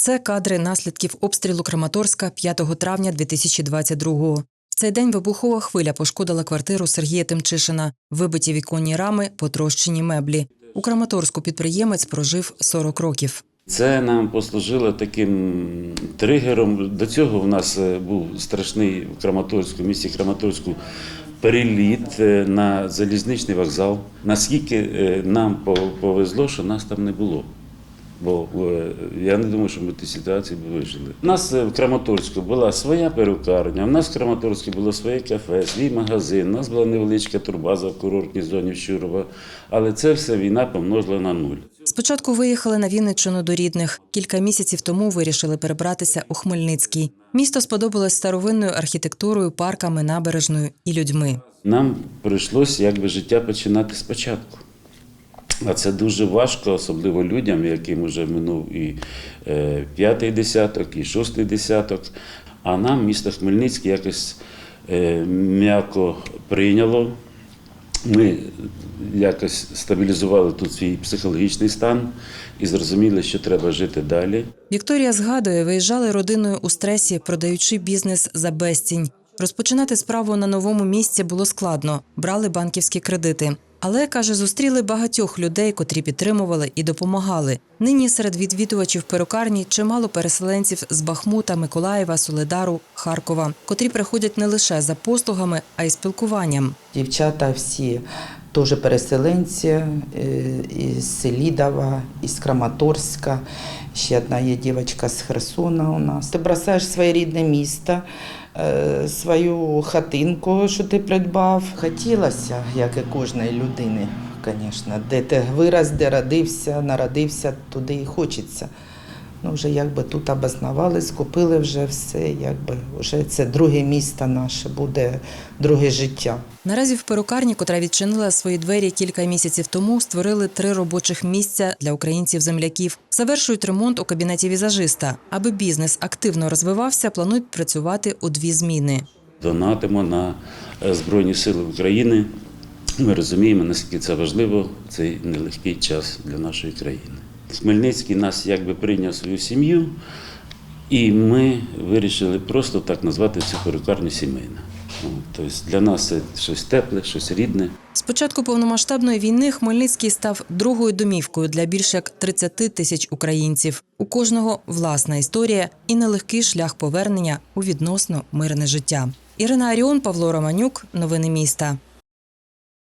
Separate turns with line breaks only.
Це кадри наслідків обстрілу Краматорська 5 травня 2022-го. В цей день вибухова хвиля пошкодила квартиру Сергія Тимчишина, вибиті віконні рами, потрощені меблі. У Краматорську підприємець прожив 40 років.
Це нам послужило таким тригером. До цього в нас е, був страшний в Краматорську, в місті Краматорську переліт е, на залізничний вокзал. Наскільки е, нам повезло, що нас там не було. Бо е, я не думаю, що ми в тій ситуації б вижили. У нас е, в Краматорську була своя перукарня, у нас в Краматорську було своє кафе, свій магазин, у нас була невеличка турбаза в курортній зоні Щурова. Але це все війна помножила на нуль.
Спочатку виїхали на Вінниччину до рідних. Кілька місяців тому вирішили перебратися у Хмельницький. Місто сподобалось старовинною архітектурою, парками, набережною і людьми.
Нам прийшлося якби життя починати спочатку. А це дуже важко, особливо людям, яким вже минув і е, п'ятий десяток, і шостий десяток. А нам місто Хмельницький якось е, м'яко прийняло. Ми якось стабілізували тут свій психологічний стан і зрозуміли, що треба жити далі.
Вікторія згадує, виїжджали родиною у стресі, продаючи бізнес за безцінь. Розпочинати справу на новому місці було складно, брали банківські кредити. Але каже, зустріли багатьох людей, котрі підтримували і допомагали. Нині серед відвідувачів перукарні чимало переселенців з Бахмута, Миколаєва, Соледару, Харкова, котрі приходять не лише за послугами, а й спілкуванням.
Дівчата всі теж переселенці е, із Селідова, із Краматорська. Ще одна є дівчинка з Херсона у нас. Ти бросаєш своє рідне місто, е, свою хатинку, що ти придбав. Хотілося, як і кожної людини, звісно. Де ти вирос, де родився, народився, туди і хочеться. Ну, вже якби тут обоснувались, купили вже все, якби вже це друге місто наше, буде друге життя.
Наразі в перукарні, котра відчинила свої двері кілька місяців тому, створили три робочих місця для українців-земляків. Завершують ремонт у кабінеті візажиста. Аби бізнес активно розвивався, планують працювати у дві зміни.
донатимо на е, Збройні Сили України. Ми розуміємо, наскільки це важливо цей нелегкий час для нашої країни. Хмельницький нас якби прийняв свою сім'ю, і ми вирішили просто так назвати цю перукарню сімейна. Тобто для нас це щось тепле, щось рідне.
З початку повномасштабної війни Хмельницький став другою домівкою для більш як 30 тисяч українців. У кожного власна історія і нелегкий шлях повернення у відносно мирне життя. Ірина Аріон, Павло Романюк. Новини міста.